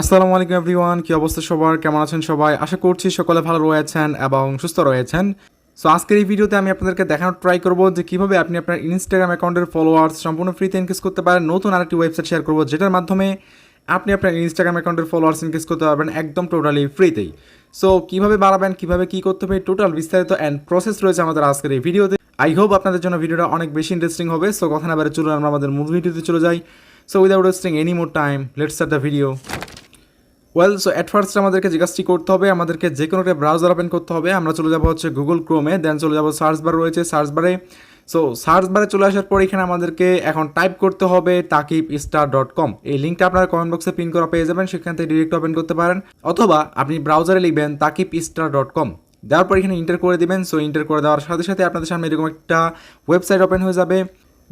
আসসালামু আলাইকুম এভরিওয়ান, কি অবস্থা সবার? কেমন আছেন সবাই? আশা করছি সকলে ভালো রয়েছেন এবং সুস্থ রয়েছেন। সো আজকের এই ভিডিওতে আমি আপনাদেরকে দেখানোর ট্রাই করব যে কীভাবে আপনি আপনার ইনস্টাগ্রাম অ্যাকাউন্টের ফলোয়ার্স সম্পূর্ণ ফ্রিতে ইনক্রিজ করতে পারেন। নতুন আরেকটি ওয়েবসাইট শেয়ার করব, যেটার মাধ্যমে আপনি আপনার ইনস্টাগ্রাম অ্যাকাউন্টের ফলোয়ার্স ইনক্রিজ করতে পারবেন একদম টোটালি ফ্রিতেই সো কীভাবে বাড়াবেন, কীভাবে কি করতে হবে টোটাল বিস্তারিত অ্যান্ড প্রসেস রয়েছে আমাদের আজকের এই ভিডিওতে। আই হোপ আপনাদের জন্য ভিডিওটা অনেক বেশি ইন্টারেস্টিং হবে। সো কথা না বেড়ে, চলুন আমরা আমাদের মূল ভিডিওতে চলে যাই। So without wasting any more time let's start the video well so at first আমাদেরকে জিজ্ঞাসটি করতে হবে, আমাদেরকে যে কোনো একটা ব্রাউজার ওপেন করতে হবে। আমরা চলে যাব হচ্ছে গুগল ক্রোমে দেন চলে যাব সার্চ বার রয়েছে। সার্চ বারে সো সার্চ বারে চলে আসার পর এখানে আমাদেরকে এখন টাইপ করতে হবে তাকিব স্টার ডট কম এই লিঙ্কটা আপনারা কমেন্ট বক্সে পিন করা পেয়ে যাবেন, সেখান থেকে ডিরেক্ট ওপেন করতে পারেন। অথবা আপনি ব্রাউজারে লিখবেন তাকিব স্টার ডট কম দেওয়ার পর এখানে ইন্টার করে দিবেন। সো ইন্টার করে দেওয়ার সাথে সাথে আপনাদের সামনে এরকম একটা ওয়েবসাইট ওপেন হয়ে যাবে।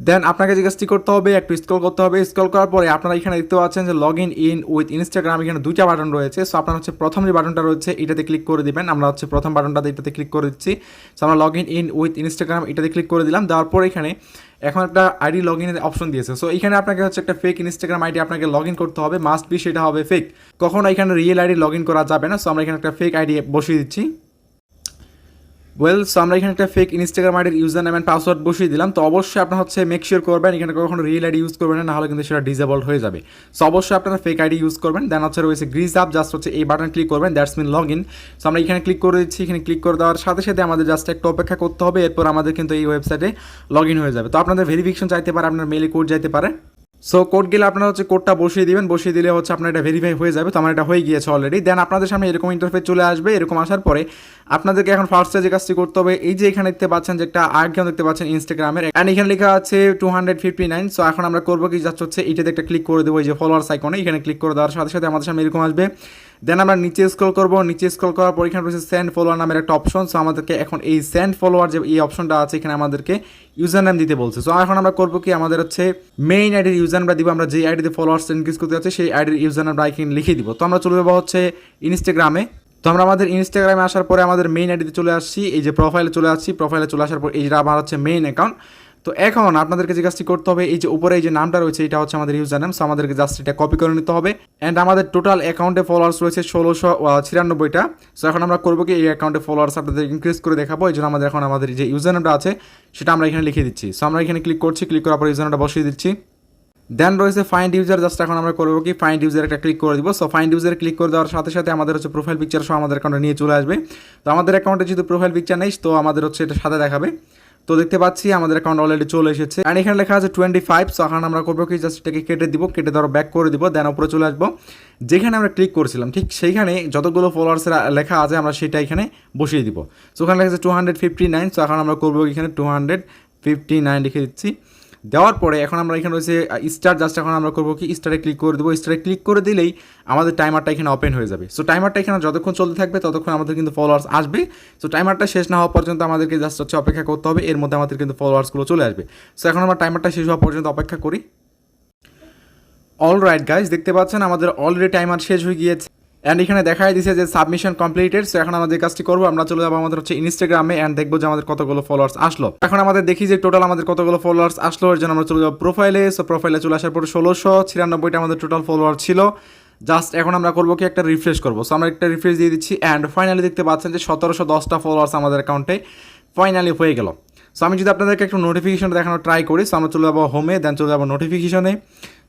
দেন আপনাকে জিজ্ঞাসা করতে হবে? একটু স্ক্রল করতে হবে। স্ক্রল করার পরে আপনারা এখানে দেখতে পাচ্ছেন যে log in in with Instagram এখানে দুইটা বাটন রয়েছে। সো আপনার হচ্ছে প্রথম যে বাটনটা রয়েছে, এটাতে ক্লিক করে দিবেন। আমরা হচ্ছে প্রথম বাটনটাতে এটাতে ক্লিক করে দিচ্ছি। সো আমরা log in in with Instagram এটাতে ক্লিক করে দিলাম। দেওয়ার পর এখানে এখন একটা আইডি লগ ইনের অপশন দিয়েছে। সো এখানে আপনাকে হচ্ছে একটা ফেক ইনস্টাগ্রাম আইডি আপনাকে লগ ইন করতে হবে। মাস্ট বি সেটা হবে ফেক কখনো এখানে রিয়েল আইডি লগ ইন করা যাবে না। সো আমরা এখানে একটা ফেক আইডি বসিয়ে দিচ্ছি। ওয়েল সো আমরা এখানে একটা ফেক ইনস্টাগ্রাম আইডির ইউজার নেম অ্যান্ড পাসওয়ার্ড বসিয়ে দিলাম। তো অবশ্যই আপনার হচ্ছে মেক শিওর করবেন, এখানে কখনো রিয়েল আইডি ইউজ করবেন না, নাহলে কিন্তু সেটা ডিজেবল হয়ে যাবে। সো অবশ্যই আপনারা ফেক আইডি ইউজ করবেন। দেন হচ্ছে রয়েছে গ্রিজ আপ জাস্ট হচ্ছে এই বাটন ক্লিক করবেন that's mean log in so আমরা এখানে ক্লিক করে দিচ্ছি, এখানে ক্লিক করে দেওয়ার সাথে সাথে আমাদের জাস্ট একটু অপেক্ষা করতে হবে, এরপর আমাদের কিন্তু এই ওয়েবসাইটে লগ ইন হয়ে যাবে। তো আপনাদের ভেরিফিকেশন চাইতে পারে, আপনার মেলে কোড যাইতে পারে। সো কোড গেলে আপনারা হচ্ছে কোডটা বসিয়ে দিবেন, বসিয়ে দিলে হচ্ছে আপনার এটা ভেরিফাই হয়ে যাবে। তো আমার এটা হয়ে গিয়েছে অলরেডি দেন আপনাদের সামনে এরকম ইন্টারফেস চলে আসবে, এরকম আসার পরে আপনাদেরকে এখন ফার্স্টে যে কাজটি করতে হবে, এই যে এখানে দেখতে পাচ্ছেন যে একটা আইকন দেখতে পাচ্ছেন ইনস্টাগ্রামের অ্যান্ড এখানে লেখা আছে two hundred fifty nine so এখন আমরা করব কি? যাচ্ছে হচ্ছে এইটাতে একটা ক্লিক করে দেবো, এই যে ফলোয়ার্স আইকনে এখানে ক্লিক করে দেওয়ার সাথে সাথে আমাদের সামনে এরকম আসবে। দেন আমরা নিচে স্ক্রল করব, নিচে স্ক্রল করার পর এখানে রয়েছে সেন্ড ফলোয়ার নামের একটা অপশন সো আমাদেরকে এখন এই সেন্ড ফলোয়ার যে এই অপশনটা আছে, এখানে আমাদেরকে ইউজার নাম দিতে বলছে। সো এখন আমরা করব কি? আমাদের হচ্ছে মেইন আইডির ইউজার নামটা দিব, আমরা যে আইডিতে ফলোয়ার্স ইনক্রিজ করতে যাচ্ছি, সেই আইডির ইউজার নামটা এখানে লিখে দিব। তো আমরা চলে যাব হচ্ছে ইনস্টাগ্রামে আমরা আমাদের ইনস্টাগ্রামে আসার পরে আমাদের মেইন আইডিতে চলে আসছি, এই যে প্রোফাইলে চলে আসছি প্রোফাইলে চলে আসার পর এইটা আমার হচ্ছে মেইন অ্যাকাউন্ট তো এখন আপনাদেরকে যে কাজটি করতে হবে, এই যে উপরে এই যে নামটা রয়েছে, এটা হচ্ছে আমাদের ইউজার নাম সো আমাদেরকে জাস্ট এটা কপি করে নিতে হবে। অ্যান্ড আমাদের টোটাল অ্যাকাউন্টে ফলোয়ার্স রয়েছে ষোলোশো ছিয়ানব্বইটা। সো এখন আমরা করব কি, এই অ্যাকাউন্টে ফলোয়ার্স আপনাদের ইনক্রিজ করে দেখাবো। এই জন্য আমাদের এখন আমাদের যে ইউজার নামটা আছে, সেটা আমরা এখানে লিখে দিচ্ছি। সো আমরা এখানে ক্লিক করছি ক্লিক করার পর ইউজার নামটা বসিয়ে দিচ্ছি। দেন রয়েছে ফাইন্ড ইউজার জাস্ট এখন আমরা করব কি ফাইন্ড ইউজার একটা ক্লিক করে দিব। সো ফাইন্ড ইউজার ক্লিক করে দেওয়ার সাথে সাথে আমাদের হচ্ছে প্রোফাইল পিকচার সহ আমাদের অ্যাকাউন্টে নিয়ে চলে আসবে। তো আমাদের অ্যাকাউন্টে যেহেতু প্রোফাইল পিকচার নেই, তো আমাদের হচ্ছে এটা সাথে দেখাবে। তো দেখতে পাচ্ছি আমাদের অ্যাকাউন্ট অলরেডি চলে এসেছে। অ্যান্ড এখানে লেখা আছে টোয়েন্টি ফাইভ সো এখন আমরা করব কি জাস্ট এটাকে কেটে দিব, কেটে দেওয়ার ব্যাক করে দিব দেন উপরে চলে আসব। যেখানে আমরা ক্লিক করেছিলাম, ঠিক সেইখানে যতগুলো ফলোয়ার্সের লেখা আছে, আমরা সেটা এখানে বসিয়ে দিব। সো ওখানে লেখা আছে two hundred fifty nine so এখন আমরা করব এখানে টু হান্ড্রেড ফিফটি নাইন লিখে দিচ্ছি। দেওয়ার পরে এখন আমরা এখানে রয়েছে স্টার জাস্ট এখন আমরা করব কি স্টারে ক্লিক করে দেবো। স্টারে ক্লিক করে দিলেই আমাদের টাইমারটা এখানে ওপেন হয়ে যাবে। সো টাইমারটা এখানে যতক্ষণ চলতে থাকবে ততক্ষণ আমাদের কিন্তু ফলোয়ার্স আসবে। সো টাইমারটা শেষ না হওয়া পর্যন্ত আমাদেরকে জাস্ট হচ্ছে অপেক্ষা করতে হবে, এর মধ্যে আমাদের কিন্তু ফলোয়ার্সগুলো চলে আসবে। সো এখন আমরা টাইমারটা শেষ হওয়া পর্যন্ত অপেক্ষা করি। অল রাইট গাইজ দেখতে পাচ্ছেন আমাদের অলরেডি টাইমার শেষ হয়ে গিয়েছে। অ্যান্ড এখানে দেখাই দিছে যে সাবমিশন কমপ্লিটেড সো এখন আমাদের কাজটি করব, আমরা চলে যাব আমাদের হচ্ছে ইনস্টাগ্রামে অ্যান্ড দেখব যে আমাদের কতগুলো ফলোয়ার্স আসলো। এখন আমাদের দেখি যে টোটাল আমাদের কতগুলো ফলোয়ার্স আসলো, এর জন্য আমরা চলে যাব প্রোফাইলে সো প্রোফাইলে চলে আসার পর ষোলোশো ছিয়ানব্বইটা আমাদের টোটাল ফলোয়ার ছিল। জাস্ট এখন আমরা করব কি একটা রিফ্রেশ করব। সো আমরা একটা রিফ্রেশ দিয়ে দিচ্ছি অ্যান্ড ফাইনালি দেখতে পাচ্ছেন যে সতেরোশো দশটা ফলোয়ার্স আমাদের অ্যাকাউন্টে ফাইনালি হয়ে গেল। সো আমি যদি আপনাদেরকে একটু নোটিফিকেশন দেখানো ট্রাই করি সো আমরা চলে যাব হোমে দেন চলে যাব নোটিফিকেশনে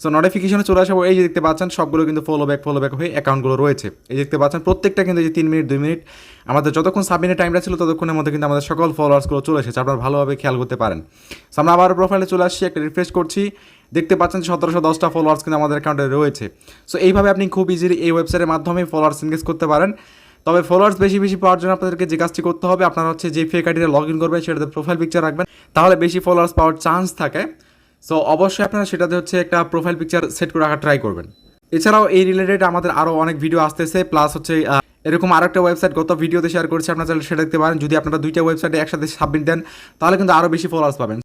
সো নোটিফিকেশনে চলে আসাবো এই যে দেখতে পাচ্ছেন, সবগুলো কিন্তু ফলো ব্যাক ফলো ব্যাক হয়ে অ্যাকাউন্টগুলো রয়েছে। এই দেখতে পাচ্ছেন, প্রত্যেকটা কিন্তু এই যে তিন মিনিট, দুই মিনিট, আমাদের যতক্ষণ সাবমিনের টাইমটা ছিল, ততক্ষণের মধ্যে কিন্তু আমাদের সকল ফলোয়ার্সগুলো চলে এসেছে, আপনারা ভালোভাবে খেয়াল করতে পারেন। সো আমরা আবার প্রোফাইলে চলে আসছি, একটা রিফ্রেশ করছি। দেখতে পাচ্ছেন সতেরোশো দশটা ফলোয়ার্স কিন্তু আমাদের অ্যাকাউন্টে রয়েছে। সো এইভাবে আপনি খুব ইজিলি এই ওয়েবসাইটের মাধ্যমে ফলোয়ার্স এনগেজ করতে পারেন। তবে ফলোয়ার্স বেশি বেশি পাওয়ার জন্য আপনাদেরকে যে কাজটি করতে হবে, আপনারা হচ্ছে যে ফেক আইডিটা লগ ইন করবেন, সেটাতে প্রোফাইল পিকচার রাখবেন, তাহলে বেশি ফলোয়ার্স পাওয়ার চান্স থাকে। সো অবশ্যই আপনারা সেটাতে হচ্ছে একটা প্রোফাইল পিকচার সেট করে রাখার ট্রাই করবেন। এছাড়াও এই রিলেটেড আমাদের আরও অনেক ভিডিও আসতেছে প্লাস হচ্ছে এরকম আরেকটা ওয়েবসাইট গত ভিডিওতে শেয়ার করেছি, আপনারা চাইলে সেটা দেখতে পারেন। যদি আপনারা দুইটা ওয়েবসাইটে একসাথে সাবমিট দেন, তাহলে কিন্তু আরও বেশি ফলোয়ার্স পাবেন।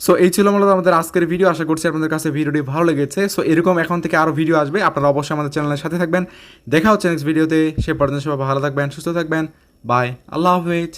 সো এই ছিল মূলত আমাদের আজকের ভিডিও আশা করছি আপনাদের কাছে ভিডিওটি ভালো লেগেছে। সো এরকম এখন থেকে আরও ভিডিও আসবে। আপনারা অবশ্যই আমাদের চ্যানেলের সাথে থাকবেন। দেখা হচ্ছে নেক্সট ভিডিওতে সে পর্যন্ত সবাই ভালো থাকবেন, সুস্থ থাকবেন। বাই আল্লাহ হাফেজ।